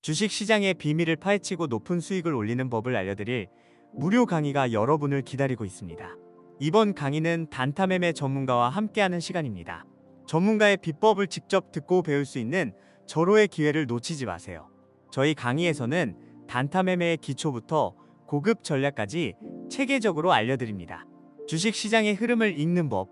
주식 시장의 비밀을 파헤치고 높은 수익을 올리는 법을 알려드릴 무료 강의가 여러분을 기다리고 있습니다. 이번 강의는 단타 매매 전문가와 함께하는 시간입니다. 전문가의 비법을 직접 듣고 배울 수 있는 절호의 기회를 놓치지 마세요. 저희 강의에서는 단타 매매의 기초부터 고급 전략까지 체계적으로 알려드립니다. 주식 시장의 흐름을 읽는 법,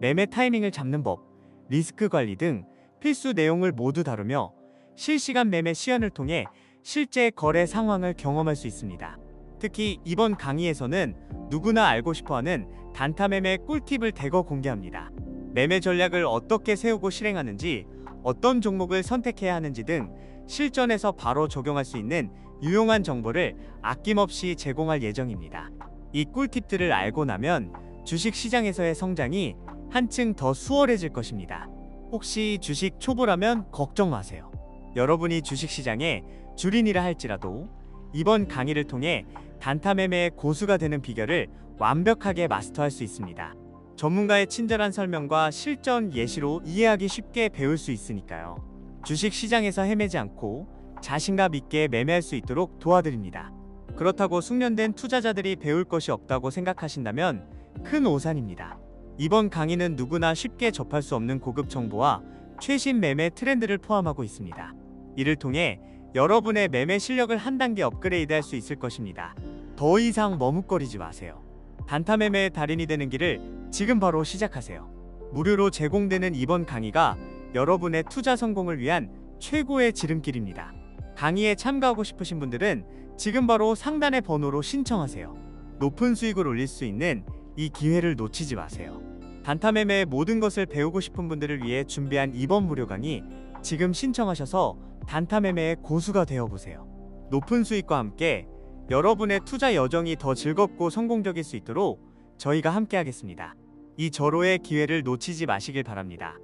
매매 타이밍을 잡는 법, 리스크 관리 등 필수 내용을 모두 다루며 실시간 매매 시연을 통해 실제 거래 상황을 경험할 수 있습니다. 특히 이번 강의에서는 누구나 알고 싶어하는 단타 매매 꿀팁을 대거 공개합니다. 매매 전략을 어떻게 세우고 실행하는지, 어떤 종목을 선택해야 하는지 등 실전에서 바로 적용할 수 있는 유용한 정보를 아낌없이 제공할 예정입니다. 이 꿀팁들을 알고 나면 주식 시장에서의 성장이 한층 더 수월해질 것입니다. 혹시 주식 초보라면 걱정 마세요. 여러분이 주식 시장에 주린이라 할지라도 이번 강의를 통해 단타 매매의 고수가 되는 비결을 완벽하게 마스터할 수 있습니다. 전문가의 친절한 설명과 실전 예시로 이해하기 쉽게 배울 수 있으니까요. 주식 시장에서 헤매지 않고 자신감 있게 매매할 수 있도록 도와드립니다. 그렇다고 숙련된 투자자들이 배울 것이 없다고 생각하신다면 큰 오산입니다. 이번 강의는 누구나 쉽게 접할 수 없는 고급 정보와 최신 매매 트렌드를 포함하고 있습니다. 이를 통해 여러분의 매매 실력을 한 단계 업그레이드 할 수 있을 것입니다. 더 이상 머뭇거리지 마세요. 단타 매매의 달인이 되는 길을 지금 바로 시작하세요. 무료로 제공되는 이번 강의가 여러분의 투자 성공을 위한 최고의 지름길입니다. 강의에 참가하고 싶으신 분들은 지금 바로 상단의 번호로 신청하세요. 높은 수익을 올릴 수 있는 이 기회를 놓치지 마세요. 단타 매매의 모든 것을 배우고 싶은 분들을 위해 준비한 이번 무료 강의 지금 신청하셔서 단타 매매의 고수가 되어 보세요. 높은 수익과 함께 여러분의 투자 여정이 더 즐겁고 성공적일 수 있도록 저희가 함께하겠습니다. 이 절호의 기회를 놓치지 마시길 바랍니다.